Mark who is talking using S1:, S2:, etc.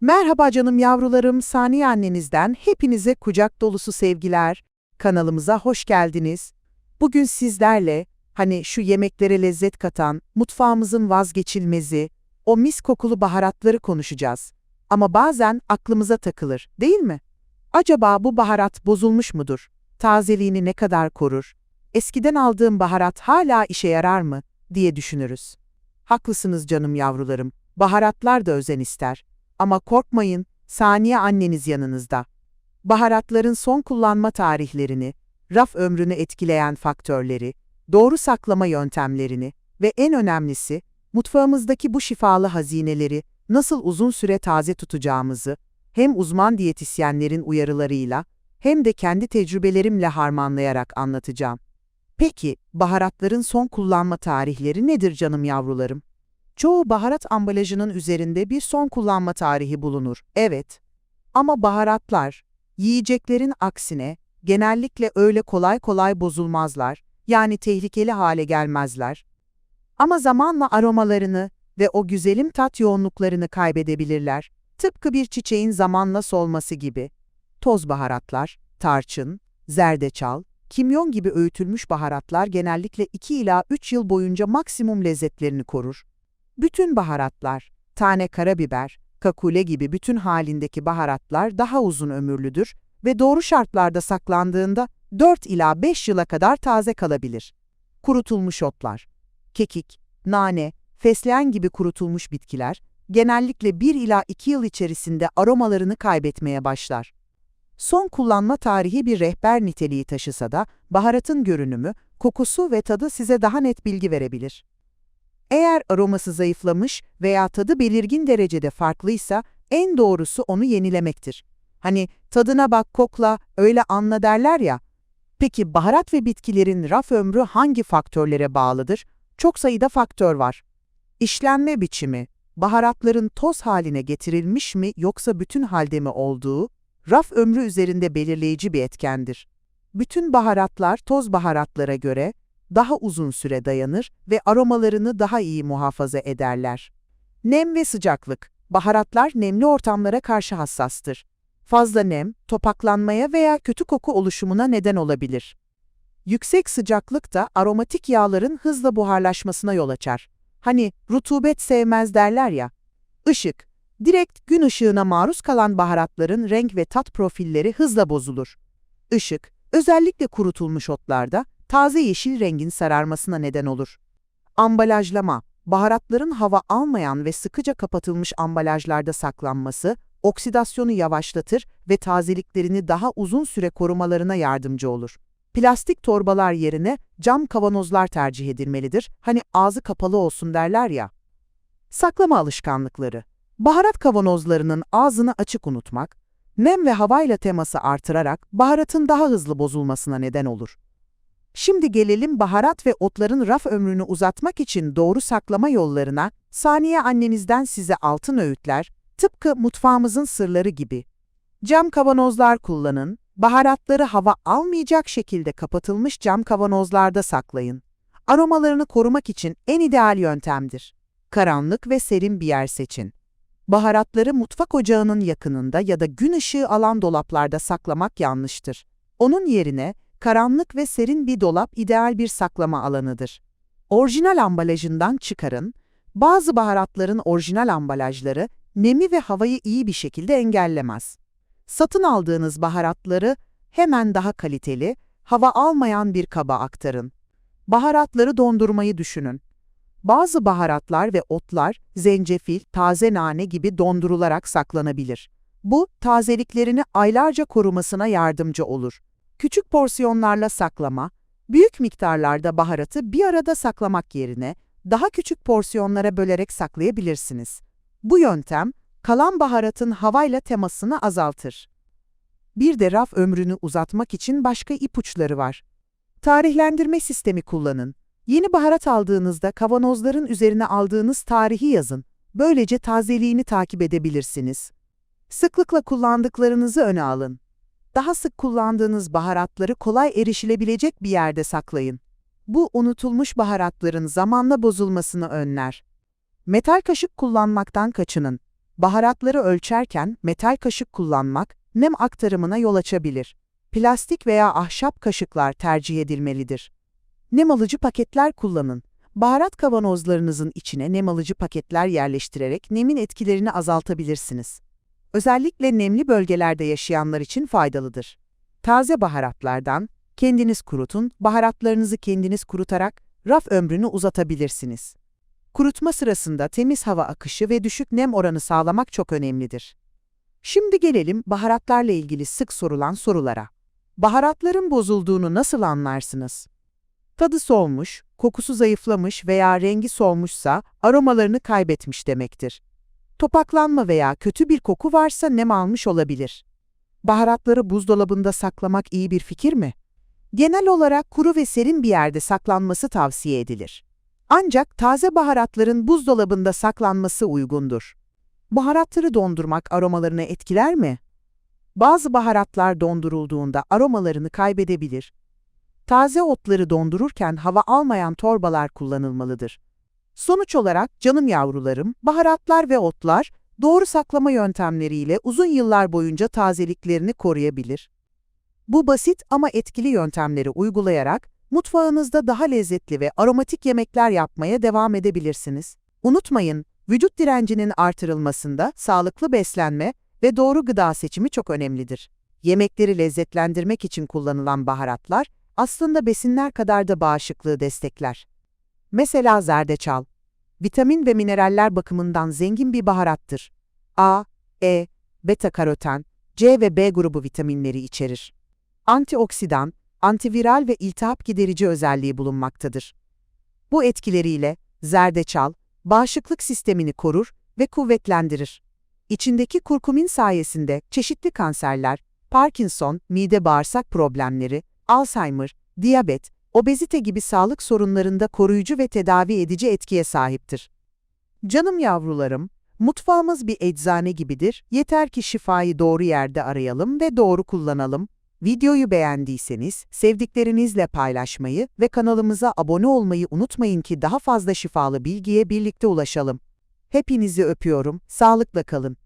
S1: Merhaba canım yavrularım, Saniye annenizden hepinize kucak dolusu sevgiler. Kanalımıza hoş geldiniz. Bugün sizlerle, hani şu yemeklere lezzet katan, mutfağımızın vazgeçilmezi, o mis kokulu baharatları konuşacağız. Ama bazen aklımıza takılır, değil mi? Acaba bu baharat bozulmuş mudur? Tazeliğini ne kadar korur? Eskiden aldığım baharat hala işe yarar mı? diye düşünürüz. Haklısınız canım yavrularım. Baharatlar da özen ister. Ama korkmayın, saniye anneniz yanınızda. Baharatların son kullanma tarihlerini, raf ömrünü etkileyen faktörleri, doğru saklama yöntemlerini ve en önemlisi, mutfağımızdaki bu şifalı hazineleri nasıl uzun süre taze tutacağımızı, hem uzman diyetisyenlerin uyarılarıyla hem de kendi tecrübelerimle harmanlayarak anlatacağım. Peki, baharatların son kullanma tarihleri nedir canım yavrularım? Çoğu baharat ambalajının üzerinde bir son kullanma tarihi bulunur, evet. Ama baharatlar, yiyeceklerin aksine, genellikle öyle kolay kolay bozulmazlar, yani tehlikeli hale gelmezler. Ama zamanla aromalarını ve o güzelim tat yoğunluklarını kaybedebilirler. Tıpkı bir çiçeğin zamanla solması gibi. Toz baharatlar, tarçın, zerdeçal, kimyon gibi öğütülmüş baharatlar genellikle 2 ila 3 yıl boyunca maksimum lezzetlerini korur. Bütün baharatlar, tane karabiber, kakule gibi bütün halindeki baharatlar daha uzun ömürlüdür ve doğru şartlarda saklandığında 4 ila 5 yıla kadar taze kalabilir. Kurutulmuş otlar, kekik, nane, fesleğen gibi kurutulmuş bitkiler genellikle 1 ila 2 yıl içerisinde aromalarını kaybetmeye başlar. Son kullanma tarihi bir rehber niteliği taşısa da baharatın görünümü, kokusu ve tadı size daha net bilgi verebilir. Eğer aroması zayıflamış veya tadı belirgin derecede farklıysa en doğrusu onu yenilemektir. Hani tadına bak kokla öyle anla derler ya. Peki baharat ve bitkilerin raf ömrü hangi faktörlere bağlıdır? Çok sayıda faktör var. İşlenme biçimi, baharatların toz haline getirilmiş mi yoksa bütün halde mi olduğu, raf ömrü üzerinde belirleyici bir etkendir. Bütün baharatlar toz baharatlara göre daha uzun süre dayanır ve aromalarını daha iyi muhafaza ederler. Nem ve sıcaklık. Baharatlar nemli ortamlara karşı hassastır. Fazla nem, topaklanmaya veya kötü koku oluşumuna neden olabilir. Yüksek sıcaklık da aromatik yağların hızla buharlaşmasına yol açar. Hani rutubet sevmez derler ya. Işık. Direkt gün ışığına maruz kalan baharatların renk ve tat profilleri hızla bozulur. Işık, özellikle kurutulmuş otlarda, taze yeşil rengin sararmasına neden olur. Ambalajlama, baharatların hava almayan ve sıkıca kapatılmış ambalajlarda saklanması, oksidasyonu yavaşlatır ve tazeliklerini daha uzun süre korumalarına yardımcı olur. Plastik torbalar yerine cam kavanozlar tercih edilmelidir. Hani ağzı kapalı olsun derler ya. Saklama alışkanlıkları. Baharat kavanozlarının ağzını açık unutmak, nem ve havayla teması artırarak baharatın daha hızlı bozulmasına neden olur. Şimdi gelelim baharat ve otların raf ömrünü uzatmak için doğru saklama yollarına, saniye annenizden size altın öğütler, tıpkı mutfağımızın sırları gibi. Cam kavanozlar kullanın, baharatları hava almayacak şekilde kapatılmış cam kavanozlarda saklayın. Aromalarını korumak için en ideal yöntemdir. Karanlık ve serin bir yer seçin. Baharatları mutfak ocağının yakınında ya da gün ışığı alan dolaplarda saklamak yanlıştır. Onun yerine, karanlık ve serin bir dolap ideal bir saklama alanıdır. Orijinal ambalajından çıkarın, bazı baharatların orijinal ambalajları nemi ve havayı iyi bir şekilde engellemez. Satın aldığınız baharatları hemen daha kaliteli, hava almayan bir kaba aktarın. Baharatları dondurmayı düşünün. Bazı baharatlar ve otlar, zencefil, taze nane gibi dondurularak saklanabilir. Bu, tazeliklerini aylarca korumasına yardımcı olur. Küçük porsiyonlarla saklama, büyük miktarlarda baharatı bir arada saklamak yerine daha küçük porsiyonlara bölerek saklayabilirsiniz. Bu yöntem, kalan baharatın havayla temasını azaltır. Bir de raf ömrünü uzatmak için başka ipuçları var. Tarihlendirme sistemi kullanın. Yeni baharat aldığınızda kavanozların üzerine aldığınız tarihi yazın. Böylece tazeliğini takip edebilirsiniz. Sıklıkla kullandıklarınızı öne alın. Daha sık kullandığınız baharatları kolay erişilebilecek bir yerde saklayın. Bu unutulmuş baharatların zamanla bozulmasını önler. Metal kaşık kullanmaktan kaçının. Baharatları ölçerken metal kaşık kullanmak nem aktarımına yol açabilir. Plastik veya ahşap kaşıklar tercih edilmelidir. Nem alıcı paketler kullanın. Baharat kavanozlarınızın içine nem alıcı paketler yerleştirerek nemin etkilerini azaltabilirsiniz. Özellikle nemli bölgelerde yaşayanlar için faydalıdır. Taze baharatlardan kendiniz kurutun, baharatlarınızı kendiniz kurutarak raf ömrünü uzatabilirsiniz. Kurutma sırasında temiz hava akışı ve düşük nem oranı sağlamak çok önemlidir. Şimdi gelelim baharatlarla ilgili sık sorulan sorulara. Baharatların bozulduğunu nasıl anlarsınız? Tadı solmuş, kokusu zayıflamış veya rengi solmuşsa aromalarını kaybetmiş demektir. Topaklanma veya kötü bir koku varsa nem almış olabilir. Baharatları buzdolabında saklamak iyi bir fikir mi? Genel olarak kuru ve serin bir yerde saklanması tavsiye edilir. Ancak taze baharatların buzdolabında saklanması uygundur. Baharatları dondurmak aromalarını etkiler mi? Bazı baharatlar dondurulduğunda aromalarını kaybedebilir. Taze otları dondururken hava almayan torbalar kullanılmalıdır. Sonuç olarak canım yavrularım, baharatlar ve otlar doğru saklama yöntemleriyle uzun yıllar boyunca tazeliklerini koruyabilir. Bu basit ama etkili yöntemleri uygulayarak mutfağınızda daha lezzetli ve aromatik yemekler yapmaya devam edebilirsiniz. Unutmayın, vücut direncinin artırılmasında sağlıklı beslenme ve doğru gıda seçimi çok önemlidir. Yemekleri lezzetlendirmek için kullanılan baharatlar aslında besinler kadar da bağışıklığı destekler. Mesela zerdeçal, vitamin ve mineraller bakımından zengin bir baharattır. A, E, beta-karoten, C ve B grubu vitaminleri içerir. Antioksidan, antiviral ve iltihap giderici özelliği bulunmaktadır. Bu etkileriyle zerdeçal, bağışıklık sistemini korur ve kuvvetlendirir. İçindeki kurkumin sayesinde çeşitli kanserler, Parkinson, mide bağırsak problemleri, Alzheimer, diyabet, obezite gibi sağlık sorunlarında koruyucu ve tedavi edici etkiye sahiptir. Canım yavrularım, mutfağımız bir eczane gibidir, yeter ki şifayı doğru yerde arayalım ve doğru kullanalım. Videoyu beğendiyseniz sevdiklerinizle paylaşmayı ve kanalımıza abone olmayı unutmayın ki daha fazla şifalı bilgiye birlikte ulaşalım. Hepinizi öpüyorum, sağlıkla kalın.